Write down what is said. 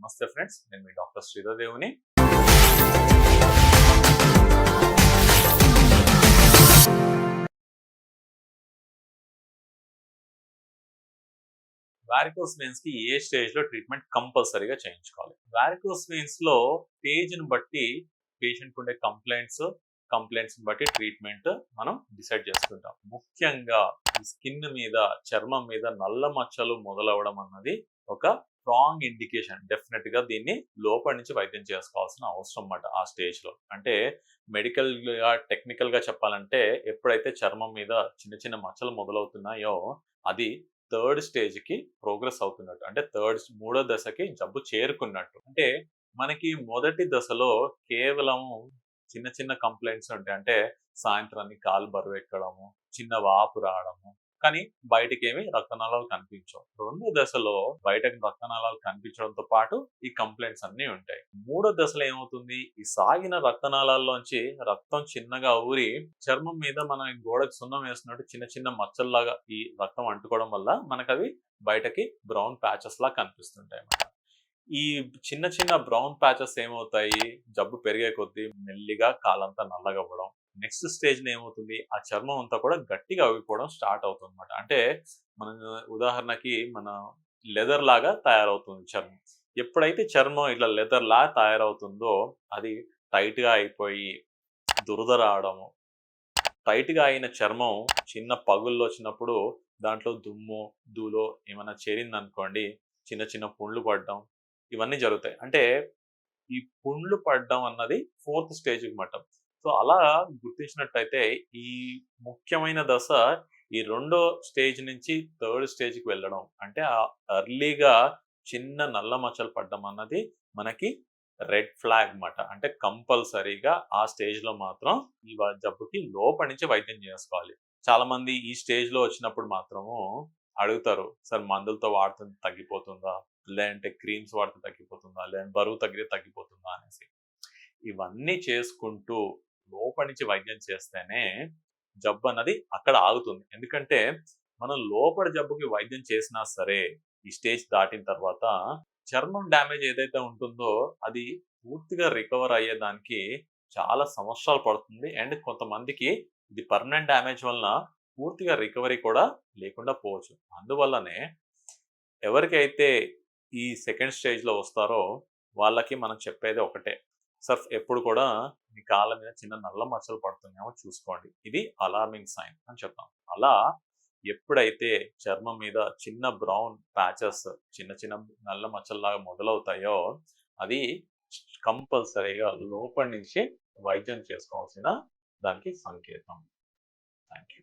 నమస్తే ఫ్రెండ్స్ నేను మీ డాక్టర్ శ్రీధరదేవుని వారికోస్ వెయిన్స్కి ఏ స్టేజ్లో ట్రీట్మెంట్ కంపల్సరీగా చేయించుకోవాలి? వారికోస్ వెయిన్స్లో స్టేజ్ని బట్టి పేషెంట్ ఉండే కంప్లైంట్స్ కంప్లైంట్స్ బట్టి ట్రీట్మెంట్ మనం డిసైడ్ చేసుకుంటాం. ముఖ్యంగా స్కిన్ మీద చర్మం మీద నల్ల మచ్చలు మొదలవడం అన్నది ఒక స్ట్రాంగ్ ఇండికేషన్ డెఫినెట్గా దీన్ని లోపల నుంచి వైద్యం చేసుకోవాల్సిన అవసరం అన్నమాట ఆ స్టేజ్లో. అంటే మెడికల్గా టెక్నికల్గా చెప్పాలంటే ఎప్పుడైతే చర్మం మీద చిన్న చిన్న మచ్చలు మొదలవుతున్నాయో అది థర్డ్ స్టేజ్కి ప్రోగ్రెస్ అవుతున్నట్టు. అంటే థర్డ్ మూడో దశకి జబ్బు చేరుకున్నట్టు. అంటే మనకి మొదటి దశలో కేవలం చిన్న చిన్న కంప్లైంట్స్ ఉంటాయి. అంటే సాయంత్రాన్ని కాలు బరువు ఎక్కడము చిన్న వాపు రావడము కానీ బయటకి ఏమి రక్తనాళాలు కనిపించవు. రెండు దశలో బయటకు రక్తనాళాలు కనిపించడంతో పాటు ఈ కంప్లైంట్స్ అన్ని ఉంటాయి. మూడో దశలో ఏమవుతుంది? ఈ సాగిన రక్తనాళాల్లోంచి రక్తం చిన్నగా ఊరి చర్మం మీద మన గోడకు సున్నం వేసినట్టు చిన్న చిన్న మచ్చల్లాగా ఈ రక్తం అంటుకోవడం వల్ల మనకు అవి బయటకి బ్రౌన్ ప్యాచెస్ లా కనిపిస్తుంటాయి అన్నమాట. ఈ చిన్న చిన్న బ్రౌన్ ప్యాచెస్ ఏమవుతాయి? జబ్బు పెరిగే కొద్దీ మెల్లిగా కాలంతా నల్లగవ్వడం నెక్స్ట్ స్టేజ్ ఏమవుతుంది? ఆ చర్మం అంతా కూడా గట్టిగా అవిపోవడం స్టార్ట్ అవుతుంది అనమాట అంటే మన ఉదాహరణకి మన లెదర్ లాగా తయారవుతుంది చర్మం. ఎప్పుడైతే చర్మం ఇట్లా లెదర్ లా తయారవుతుందో అది టైట్గా అయిపోయి దురద రావడము టైట్గా అయిన చర్మం చిన్న పగుల్లో వచ్చినప్పుడు దాంట్లో దుమ్ము దూలో ఏమైనా చేరిందనుకోండి చిన్న చిన్న పుండ్లు పడడం ఇవన్నీ జరుగుతాయి. అంటే ఈ పుండ్లు పడడం అన్నది ఫోర్త్ స్టేజ్ అనమాట సో అలా గుర్తించినట్టయితే ఈ ముఖ్యమైన దశ ఈ రెండో స్టేజ్ నుంచి థర్డ్ స్టేజ్కి వెళ్ళడం. అంటే ఆ ఎర్లీగా చిన్న నల్ల మచ్చలు పడ్డం అన్నది మనకి రెడ్ ఫ్లాగ్ అన్నమాట అంటే కంపల్సరీగా ఆ స్టేజ్లో మాత్రం ఈ జబ్బుకి లోపలి నుంచి వైద్యం చేసుకోవాలి. చాలా మంది ఈ స్టేజ్లో వచ్చినప్పుడు మాత్రము అడుగుతారు సార్ మందులతో వాడుతుంది తగ్గిపోతుందా? లేదంటే క్రీమ్స్ వాడితే తగ్గిపోతుందా? లేదంటే బరువు తగ్గితే తగ్గిపోతుందా? అనేసి. ఇవన్నీ చేసుకుంటూ నుంచి వైద్యం చేస్తేనే జబ్బు అన్నది అక్కడ ఆగుతుంది. ఎందుకంటే మనం లోపల జబ్బుకి వైద్యం చేసినా సరే ఈ స్టేజ్ దాటిన తర్వాత చర్మం డ్యామేజ్ ఏదైతే ఉంటుందో అది పూర్తిగా రికవర్ అయ్యేదానికి చాలా సంవత్సరాలు పడుతుంది. అండ్ కొంతమందికి ఇది పర్మనెంట్ డ్యామేజ్ వలన పూర్తిగా రికవరీ కూడా లేకుండా పోవచ్చు. అందువల్లనే ఎవరికైతే ఈ సెకండ్ స్టేజ్లో వస్తారో వాళ్ళకి మనం చెప్పేది ఒకటే. సర్ఫ్ ఎప్పుడు కూడా మీ కాళ్ళ మీద చిన్న నల్ల మచ్చలు పడుతున్నాయో చూసుకోండి. ఇది అలార్మింగ్ సైన్ అని చెప్తాం. అలా ఎప్పుడైతే చర్మం మీద చిన్న బ్రౌన్ ప్యాచెస్ చిన్న చిన్న నల్ల మచ్చల్లాగా మొదలవుతాయో అది కంపల్సరీగా లోపలి నుంచి వైద్యం చేసుకోవాల్సిన దానికి సంకేతం. Thank you